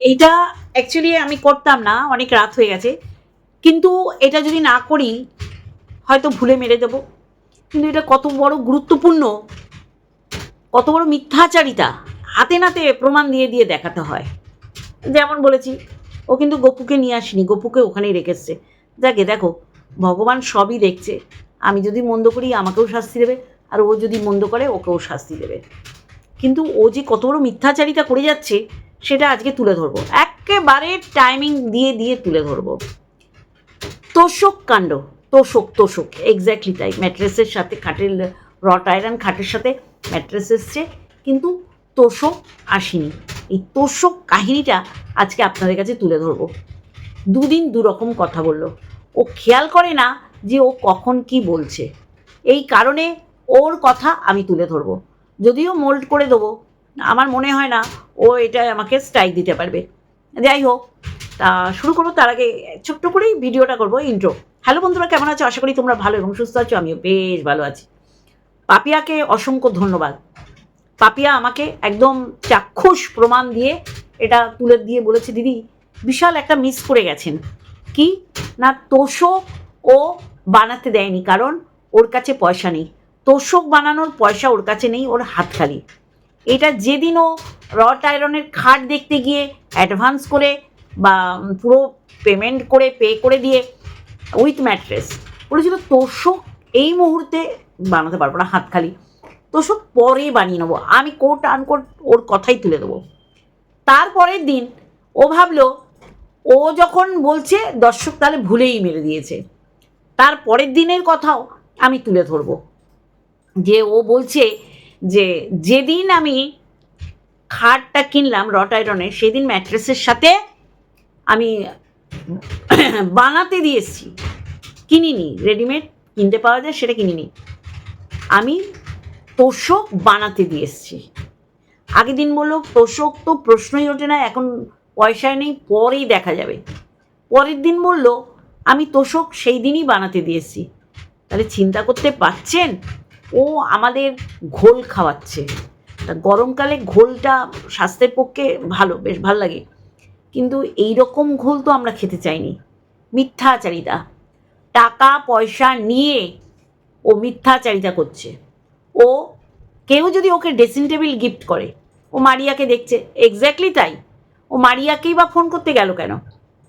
এইটা অ্যাকচুয়ালি আমি করতাম না, অনেক রাত হয়ে গেছে। কিন্তু এটা যদি না করি, হয়তো ভুলে মেরে দেবো। কিন্তু এটা কত বড় গুরুত্বপূর্ণ, কত বড় মিথ্যাচারিতা। হাতে নাতে প্রমাণ দিয়ে দিয়ে দেখাতে হয়। যেমন বলেছি, ও কিন্তু গপুকে নিয়ে আসেনি, গপুকে ওখানেই রেখেছে। যাকে দেখো, ভগবান সবই দেখছে। আমি যদি মন্দ করি, আমাকেও শাস্তি দেবে। আর ও যদি মন্দ করে, ওকেও শাস্তি দেবে। কিন্তু ও যে কত বড় মিথ্যাচারিতা করে যাচ্ছে সেটা আজকে তুলে ধরবো। একেবারে টাইমিং দিয়ে দিয়ে তুলে ধরবো। তোষক কাণ্ড, তোষক তোষক এক্স্যাক্টলি তাই। ম্যাট্রেসের সাথে খাটের রট আয়রন খাটের সাথে ম্যাট্রেস এসছে, কিন্তু তোষক আসেনি। এই তোষক কাহিনীটা আজকে আপনাদের কাছে তুলে ধরবো। দুদিন দু রকম কথা বলল। ও খেয়াল করে না যে ও কখন কি বলছে। এই কারণে ওর কথা আমি তুলে ধরবো। যদিও মোল্ড করে দেবো আমার মনে হয় না ও এটা আমাকে স্ট্রাইক দিতে পারবে। যাই হোক, তা শুরু করব তার আগে ছোট্ট করেই ভিডিওটা করব ইন্ট্রো হ্যালো বন্ধুরা, কেমন আছো? আশা করি তোমরা ভালো এবং সুস্থ আছো, আমিও বেশ ভালো আছি। পাপিয়াকে অসংখ্য ধন্যবাদ। পাপিয়া আমাকে একদম চাক্ষুষ প্রমাণ দিয়ে এটা তুলে দিয়ে বলেছে, দিদি, বিশাল একটা মিস করে গেছেন। কি? না, তোষক ও বানাতে দেয়নি, কারণ ওর কাছে পয়সা নেই। তোষক বানানোর পয়সা ওর কাছে নেই, ওর হাত খালি। এটা যেদিন ও রট আয়রনের খাট দেখতে গিয়ে অ্যাডভান্স করে বা পুরো পেমেন্ট করে পে করে দিয়ে উইথ ম্যাট্রেস বলেছিল, তোষক এই মুহূর্তে বানাতে পারব না হাত খালি। তোষক পরে বানিয়ে নেব। আমি কোট আনকোট ওর কথাই তুলে দেবো। তারপরের দিন ও ভাবলো, ও যখন বলছে, দর্শক তাহলে ভুলেই মেরে দিয়েছে। তার পরের দিনের কথাও আমি তুলে ধরবো। যে ও বলছে যে যেদিন আমি খাটটা কিনলাম রট আয়রনের সেদিন ম্যাট্রেসের সাথে আমি বানাতে দিয়ে এসেছি। কিনিনি রেডিমেড কিনতে পাওয়া যায়, সেটা কিনিনি। আমি তোষক বানাতে দিয়ে এসেছি। আগের দিন বলল, তোষক তো প্রশ্নই ওঠে না, এখন পয়সায় নেই, পরেই দেখা যাবে। পরের দিন বলল, আমি তোষক সেই দিনই বানাতে দিয়েছি তাহলে চিন্তা করতে পারছেন? ও আমাদের ঘোল খাওয়াচ্ছে। তা গরমকালে ঘোলটা স্বাস্থ্যের পক্ষে ভালো, বেশ ভালো লাগে। কিন্তু এই রকম ঘোল তো আমরা খেতে চাইনি। মিথ্যাচারিতা। টাকা, পয়সা নিয়ে ও মিথ্যাচারিতা করছে। ও কেউ যদি ওকে ড্রেসিং টেবিল গিফট করে, ও মারিয়াকে দেখছে। এক্স্যাক্টলি তাই। ও মারিয়াকেই বা ফোন করতে গেল কেন?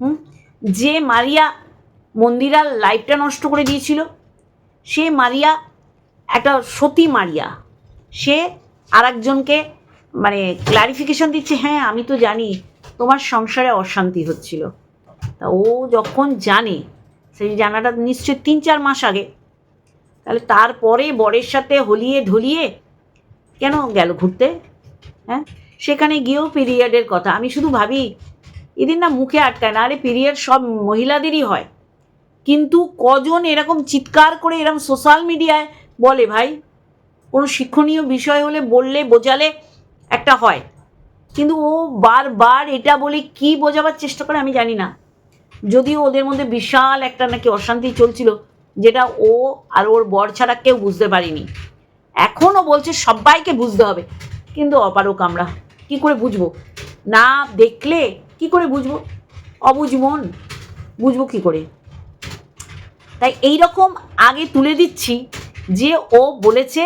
হুম? যে মারিয়া মন্দিরার লাইফটা নষ্ট করে দিয়েছিল, সে মারিয়া একটা সতী মারিয়া। সে আর একজনকে মানে ক্লারিফিকেশন দিচ্ছে হ্যাঁ আমি তো জানি তোমার সংসারে অশান্তি হচ্ছিল। তা ও যখন জানে, সেই জানাটা নিশ্চয় তিন চার মাস আগে, তাহলে তারপরে বরের সাথে হলিয়ে ঢলিয়ে কেন গেল ঘুরতে? হ্যাঁ? সেখানে গিয়েও পিরিয়ডের কথা। আমি শুধু ভাবি এদিন না মুখে আটকায় না। আরে, পিরিয়ড সব মহিলাদেরই হয়। কিন্তু কজন এরকম চিৎকার করে এরকম সোশ্যাল মিডিয়ায় বলে, ভাই, কোনো শিক্ষণীয় বিষয় হলে বললে, বোঝালে একটা হয়। কিন্তু ও বারবার এটা বলে কি বোঝাবার চেষ্টা করে আমি জানি না। যদিও ওদের মধ্যে বিশাল একটা নাকি অশান্তি চলছিল, যেটা ও আর ওর বর ছাড়া কেউ বুঝতে পারিনি। এখনও বলছে সবাইকে বুঝতে হবে। কিন্তু অপারক আমরা, কি করে বুঝব? না দেখলে কি করে বুঝব? অবুঝ মন, বুঝব কি করে? তাই এই রকম আগে তুলে দিচ্ছি যে ও বলেছে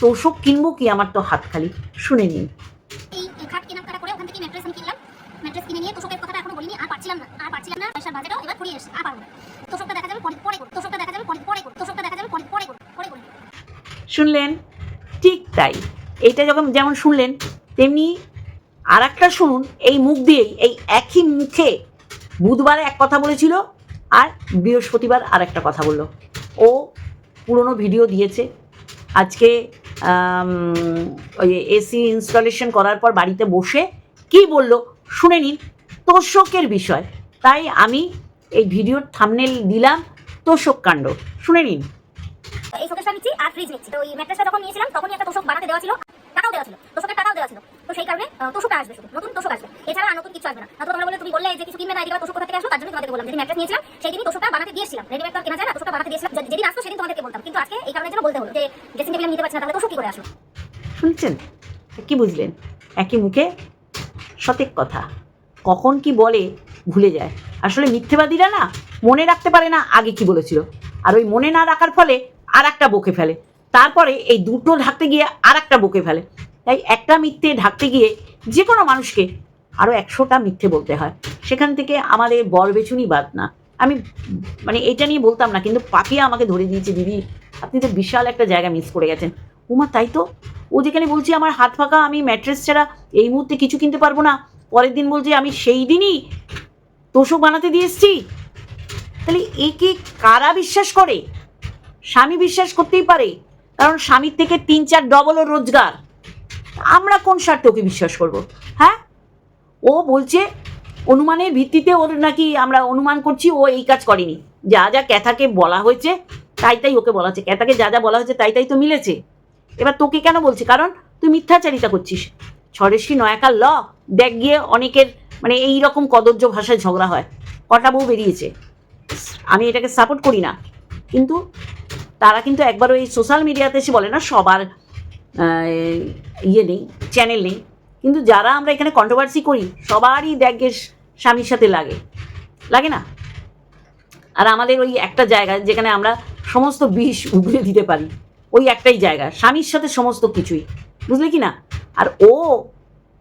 তোষক কিনবো কি আমার তো হাত খালি? শুনে নিন। এই এই খাট কেনাকাটা করে ওখান থেকে ম্যাট্রেস আমি কিনলাম। ম্যাট্রেস কিনে নিয়ে তোষকের কথাটা এখনও বলিনি আর পারছিলাম না। আর পারছিলাম না পয়সার বাজেটও এবার ফুরিয়ে এসেছে। আর পারব না। তোষকটা দেখা যাবে পরে পরে করো তোষকটা দেখা যাবে পরে পরে করো তোষকটা দেখা যাবে পরে পরে শুনলেন? ঠিক তাই। এইটা যখন যেমন শুনলেন তেমনি আর একটা শুনুন এই মুখ দিয়েই এই একই মুখে বুধবারে এক কথা বলেছিল আর বৃহস্পতিবার আর একটা কথা বলল। ও পুরনো ভিডিও দিয়েছে। আজকে ওই এসি ইনস্টলেশন করার পর বাড়িতে বসে কি বলল শুনে নিন। তোষকের বিষয়। তাই আমি এই ভিডিওর থামনেল দিলাম তোষক কাণ্ড। শুনে নিন। এই শোকেসটা নিচ্ছি আর ফ্রিজ নিচ্ছি। তো এই ম্যাট্রেসটা যখন নিয়েছিলাম, তখনই একটা তোষক বানাতে দেওয়া ছিল। টাকাও দেওয়া ছিল। তোষকের টাকাও দেওয়া ছিল। তো সেই কারণে তোষকটা আসবে শুধু, নতুন তোষক আসবে। এছাড়া নতুন কিছু আসবে না। তো তোমরা বলে তুমি বললে যে কিছু কিনবে না, এদিকে তোষক কোথা থেকে আসলো তার জন্য তোমাদেরকে বললাম। যদি ম্যাট্রেস নিয়েছিলাম সেই দিনই তোষকটা বানাতে দিয়েছিলাম। রেডিমেড তো কেনা যায় না, তোষকটা বানাতে দিয়েছিলাম। যেদিন আসতো, সেদিন তোমাদেরকে বলতাম। কিন্তু আজকে এই কারণে জন্য বলতে হলো যে ড্রেসিং টেবিল নিতে পারছি না, তাহলে তোষক কি করে আসলো? শুনছেন? কি বুঝলেন? একই মুখে সঠিক কথা। কখন কি বলে, ভুলে যায়। আসলে মিথ্যেবাদীরা না, মনে রাখতে পারে না আগে কি বলেছিল। আর ওই মনে না রাখার ফলে আর একটা বকে ফেলে। তারপরে এই দুটো ঢাকতে গিয়ে আর একটা বকে ফেলে। তাই একটা মিথ্যে ঢাকতে গিয়ে যে কোনো মানুষকে আরও একশোটা মিথ্যে বলতে হয়। সেখান থেকে আমাদের বর বেছুনি বাদ না। আমি মানে এটা নিয়ে বলতাম না, কিন্তু পাপিয়া আমাকে ধরে দিয়েছে, দিদি, আপনি তো বিশাল একটা জায়গা মিস করে গেছেন। উমা, তাই তো। ও যেখানে বলছি আমার হাত ফাঁকা, আমি ম্যাট্রেস ছাড়া এই মুহূর্তে কিছু কিনতে পারব না। পরের দিন বলছে, আমি সেই দিনই তোষক বানাতে দিয়ে এসছি। তাহলে একে কারা বিশ্বাস করে? স্বামী বিশ্বাস করতেই পারে, কারণ স্বামীর থেকে তিন চার ডবল ওর রোজগার। আমরা কোন স্বার্থে ওকে বিশ্বাস করব? হ্যাঁ? ও বলছে, অনুমানের ভিত্তিতে ওর নাকি আমরা অনুমান করছি, ও এই কাজ করেনি। যা যা ক্যাথাকে বলা হয়েছে, তাই তাই ওকে বলা হচ্ছে। ক্যাথাকে যা যা বলা হয়েছে, তাই তাই তো মিলেছে। এবার তোকে কেন বলছি? কারণ তুই মিথ্যাচারিতা করছিস। ছড়েশি, নয়াকার ল, দেখ গিয়ে অনেকের মানে এই রকম কদর্য ভাষায় ঝগড়া হয়। কটা বউ বেরিয়েছে। আমি এটাকে সাপোর্ট করি না। কিন্তু তারা কিন্তু একবার ওই সোশ্যাল মিডিয়াতে এসে বলে না, সবার ইয়ে নেই চ্যানেল নেই। কিন্তু যারা আমরা এখানে কন্ট্রোভার্সি করি সবারই দেখে স্বামীর সাথে লাগে। লাগে না? আর আমাদের ওই একটা জায়গা যেখানে আমরা সমস্ত বিষ উগলে দিতে পারি ওই একটাই জায়গা। স্বামীর সাথে সমস্ত কিছুই। বুঝলে কি না? আর ও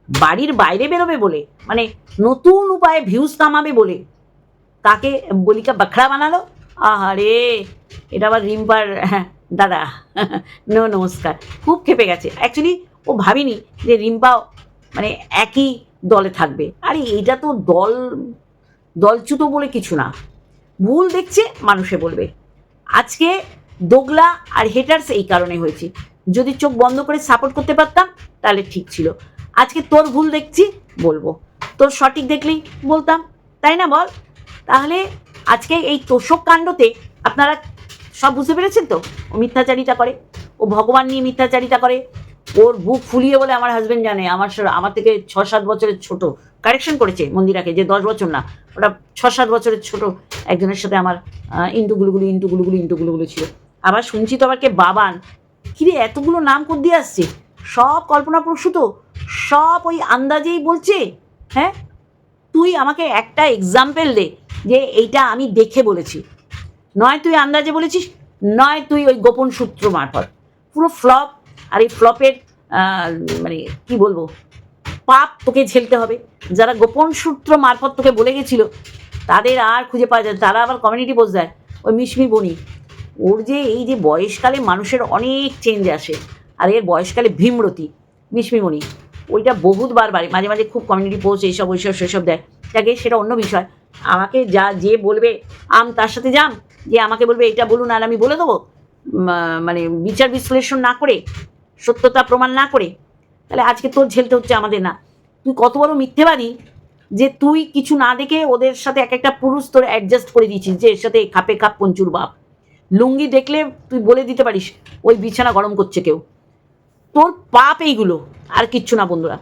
বাড়ির বাইরে বেরোবে বলে মানে নতুন উপায়ে ভিউজ কামাবে বলে তাকে বলিকা বাখড়া বানালো। আহারে এটা আবার রিম্পার হ্যাঁ, দাদা, নো, নমস্কার। খুব খেপে গেছে। অ্যাকচুয়ালি ও ভাবিনি যে রিম্পাও মানে একই দলে থাকবে। আরে এটা তো দল, দলচ্যুত বলে কিছু না। ভুল দেখছে, মানুষে বলবে। আজকে দোগলা আর হেটার্স এই কারণে হয়েছে। যদি চোখ বন্ধ করে সাপোর্ট করতে পারতাম, তাহলে ঠিক ছিল। আজকে তোর ভুল দেখছি, বলব। তোর সঠিক দেখলেই বলতাম, তাই না বল? তাহলে আজকে এই তোষক কাণ্ডতে আপনারা সব বুঝতে পেরেছেন তো? ও মিথ্যাচারিতা করে, ও ভগবান নিয়ে মিথ্যাচারিতা করে, ওর বুক ফুলিয়ে বলে আমার হাজবেন্ড জানে, আমার আমার থেকে ছ সাত বছরের ছোট। কারেকশন করেছে মন্দিরাকে যে দশ বছর না, ওটা ছ সাত বছরের ছোট একজনের সাথে আমার ইন্টু গুলুগুলি ইন্টু গুলুগুলি ইন্টু গুলুগুলি ছিল। আবার শুনছি তো আবার কে বাবান। কিরে, এতগুলো নাম কর দিয়ে আসছে? সব কল্পনা প্রসূত, সব ওই আন্দাজেই বলছে হ্যাঁ? তুই আমাকে একটা এক্সাম্পল দে যে এইটা আমি দেখে বলেছি। নয় তুই আন্দাজে বলেছিস নয় তুই ওই গোপন সূত্র মারফত। পুরো ফ্লপ আর এই ফ্লপের মানে কি বলব, পাপ তোকে ঝেলতে হবে। যারা গোপন সূত্র মারফত তোকে বলে গেছিল, তাদের আর খুঁজে পাওয়া যায় তারা আবার কমিউনিটি পোস্ট দেয়, ওই মিশমি বনি ওর যে এই যে বয়সকালে মানুষের অনেক চেঞ্জ আসে, আর এর বয়সকালে ভীমরতি, মিশমি বনি ওইটা বহুতবার বাড়ি। মাঝে মাঝে খুব কমিউনিটি পোস্ট এইসব, ওইসব, সেসব দেয়। তাকে সেটা অন্য বিষয়। আমাকে যা, যে বলবে, আম তার সাথে যাম। যে আমাকে বলবে, এটা বলুন আর আমি বলে দেবো। মানে বিচার বিশ্লেষণ না করে, সত্যতা প্রমাণ না করে, তাহলে আজকে তোর ঝেলতে হচ্ছে আমাদের না। তুই কত বড় মিথ্যেবাদী যে তুই কিছু না দেখে ওদের সাথে এক একটা পুরুষ তোর অ্যাডজাস্ট করে দিয়েছিস, যে এর সাথে খাপে খাপ পঞ্চুর বাপ। লুঙ্গি দেখলে তুই বলে দিতে পারিস, ওই বিছানা গরম করছে কেউ। তোর পাপ এইগুলো, আর কিচ্ছু না বন্ধুরা।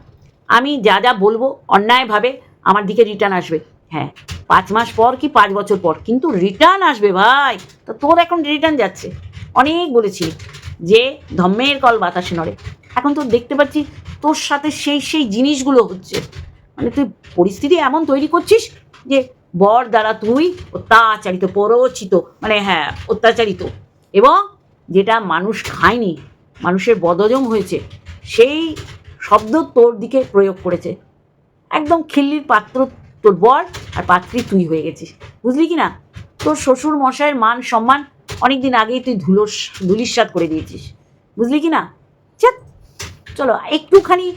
আমি যা যা বলব অন্যায়ভাবে আমার দিকে রিটার্ন আসবে। হ্যাঁ। পাঁচ মাস পর কি পাঁচ বছর পর? কিন্তু রিটার্ন আসবে ভাই। তো তোর এখন রিটার্ন যাচ্ছে। অনেক বলেছি যে ধম্মের কল বাতাসে নড়ে। এখন তো দেখতে পাচ্ছি তোর সাথে সেই সেই জিনিসগুলো হচ্ছে। মানে তুই পরিস্থিতি এমন তৈরি করছিস যে বর দ্বারা তুই অত্যাচারিত, পরচিত মানে হ্যাঁ অত্যাচারিত। এবং যেটা মানুষ খায়নি, মানুষের বদজম হয়েছে, সেই শব্দ তোর দিকে প্রয়োগ করেছে। একদম খিল্লির পাত্র তোর বর আর পাত্রী তুই হয়ে গেছিস। বুঝলি কি না? তোর শ্বশুর মশাইয়ের মান সম্মান অনেক দিন আগেই তুই ধুলোস ধুলিস্বাদ করে দিয়েছিস। বুঝলি কি না? চলো একটুখানি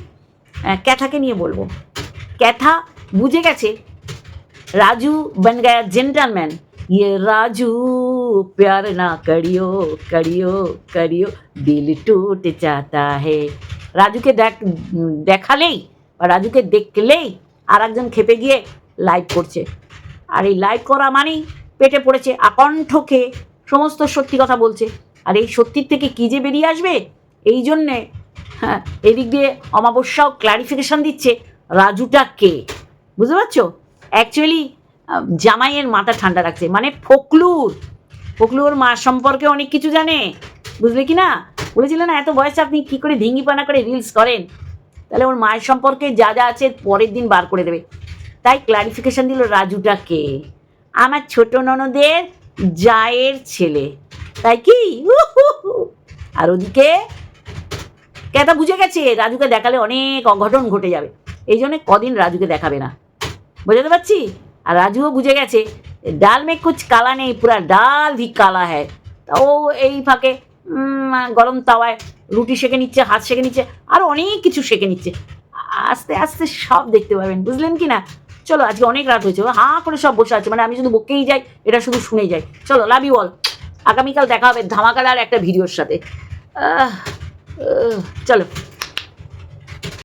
ক্যাথাকে নিয়ে বলব। ক্যাথা বুঝে গেছে রাজু বনগায়া জেন্টালম্যান ইয়ে রাজু, প্যার না করিও করিও করিও, দিল টুট চাতা হে। রাজুকে দেখ দেখালেই বা রাজুকে দেখলেই আর একজন খেপে গিয়ে লাইভ করছে। আর এই লাইভ করা মানেই পেটে পড়েছে আকণ্ঠকে, সমস্ত সত্যি কথা বলছে। আর এই সত্যির থেকে কী যে বেরিয়ে আসবে? এই জন্যে হ্যাঁ এদিক দিয়ে অমাবস্যাও ক্লারিফিকেশন দিচ্ছে রাজুটা কে? বুঝতে পারছ? অ্যাকচুয়ালি জামাইয়ের মাথা ঠান্ডা রাখছে। মানে ফকলুর। ফকলুর মা সম্পর্কে অনেক কিছু জানে। বুঝলে কি না? বলেছিল না, এত বয়সে আপনি কী করে ধিঙ্গিপানা করে রিলস করেন? তাহলে ওর মায়ের সম্পর্কে যা যা আছে পরের দিন বার করে দেবে। তাই ক্লারিফিকেশন দিল রাজুটাকে। আমার ছোট ননদের জায়ের ছেলে। তাই কি। আর ওদিকে কেতা বুঝে গেছে? রাজুকে দেখালে অনেক অঘটন ঘটে যাবে। এই জন্য কদিন রাজুকে দেখাবে না। বোঝাতে পারছি? আর রাজুও বুঝে গেছে, ডাল মে কুচ কালা নেই, পুরা ডাল ভি কালা হ্যায়। তা ও এই ফাঁকে গরম তাওয়ায় রুটি সেঁকে নিচ্ছে, হাত সেঁকে নিচ্ছে, আর অনেক কিছু সেঁকে নিচ্ছে। আস্তে আস্তে সব দেখতে পাবেন, বুঝলেন কি না? চলো, আজকে অনেক রাত হয়েছে হাঁ করে সব বসে আছে মানে আমি শুধু বকেই যাই, এটা শুধু শুনে যাই। চলো লাভ ইউ অল আগামীকাল দেখা হবে ধামাকাদার একটা ভিডিওর সাথে। চলো।